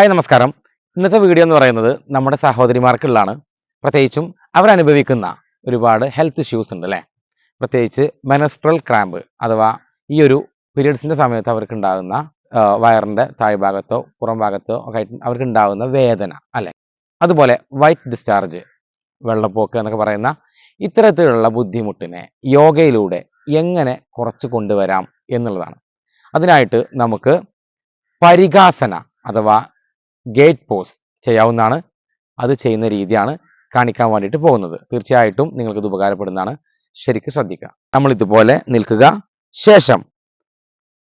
Hi നമസ്കാരം. ഇന്നത്തെ video എന്ന് പറയുന്നത് നമ്മുടെ സഹോദരിമാർക്കുള്ളതാണ്. പ്രത്യേകിച്ചും അവരനുഭവിക്കുന്ന ഒരുപാട് ഹെൽത്ത് ഇഷ്യൂസ് ഉണ്ട് അല്ലേ? പ്രത്യേകിച്ച് മെനസ്ട്രൽ ക്രാമ്പ് അഥവാ ഈ ഒരു പീരിയഡ്സിന്റെ സമയത്ത് അവർക്ക് ഉണ്ടാകുന്ന വയറിന്റെ താഴ്ഭാഗത്തോ പുറം ഭാഗത്തോ ഒക്കെ ആയിട്ട് അവർക്ക് ഉണ്ടാകുന്ന വേദന അല്ലേ? അതുപോലെ വൈറ്റ് ഡിസ്ചാർജ് വെള്ളപ്പോക്ക് എന്നൊക്കെ പറയുന്ന ഇത്തരത്തിലുള്ള ബുദ്ധിമുട്ടിനെ യോഗയിലൂടെ എങ്ങനെ കുറച്ച് കൊണ്ടുവരാം എന്നുള്ളതാണ്. അതിനായിട്ട് നമുക്ക് പരികാസന അഥവാ ഗേറ്റ് പോസ് ചെയ്യാവുന്നതാണ്. അത് ചെയ്യുന്ന രീതിയാണ് കാണിക്കാൻ വേണ്ടിയിട്ട് പോകുന്നത്. തീർച്ചയായിട്ടും നിങ്ങൾക്കിത് ഉപകാരപ്പെടുന്നതാണ്. ശരിക്കും ശ്രദ്ധിക്കുക. നമ്മൾ ഇതുപോലെ നിൽക്കുക. ശേഷം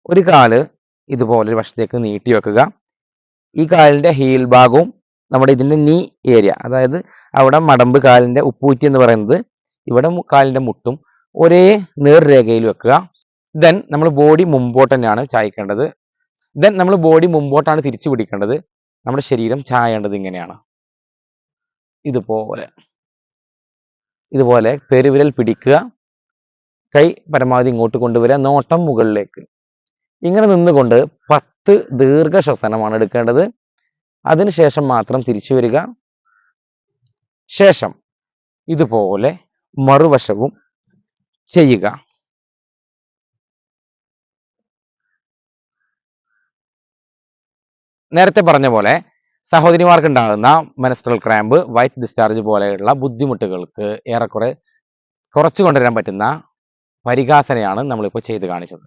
ഒരു കാൽ ഇതുപോലെ വശത്തേക്ക് നീട്ടി വെക്കുക. ഈ കാലിന്റെ ഹീൽ ഭാഗവും നമ്മുടെ ഇതിന്റെ നീ ഏരിയ അതായത് അവിടെ മടമ്പ് കാലിന്റെ ഉപ്പൂറ്റി എന്ന് പറയുന്നത് ഇവിടെ കാലിന്റെ മുട്ടും ഒരേ നേർരേഖയിൽ വെക്കുക. ദെൻ നമ്മൾ ബോഡി മുമ്പോട്ട് തന്നെയാണ് ചായ്ക്കേണ്ടത്. ദെൻ നമ്മൾ ബോഡി മുമ്പോട്ടാണ് തിരിച്ചു പിടിക്കേണ്ടത്. നമ്മുടെ ശരീരം ചായേണ്ടത് ഇങ്ങനെയാണ്. ഇതുപോലെ. ഇതുപോലെ പെരുവിരൽ പിടിക്കുക. കൈ പരമാവധി ഇങ്ങോട്ട് കൊണ്ടുവരിക. നോട്ടം മുകളിലേക്ക്. ഇങ്ങനെ നിന്നുകൊണ്ട് പത്ത് ദീർഘശ്വസനമാണ് എടുക്കേണ്ടത്. അതിനുശേഷം മാത്രം തിരിച്ചു വരിക. ശേഷം ഇതുപോലെ മറുവശവും ചെയ്യുക. നേരത്തെ പറഞ്ഞ പോലെ സഹോദരിമാർക്ക് ഉണ്ടാകുന്ന മെനസ്ട്രൽ ക്രാമ്പ് വൈറ്റ് ഡിസ്ചാർജ് പോലെയുള്ള ബുദ്ധിമുട്ടുകൾക്ക് ഏറെക്കുറെ കുറച്ചു കൊണ്ടുവരാൻ പറ്റുന്ന പരിഹാസനയാണ് നമ്മളിപ്പോൾ ചെയ്ത് കാണിച്ചത്.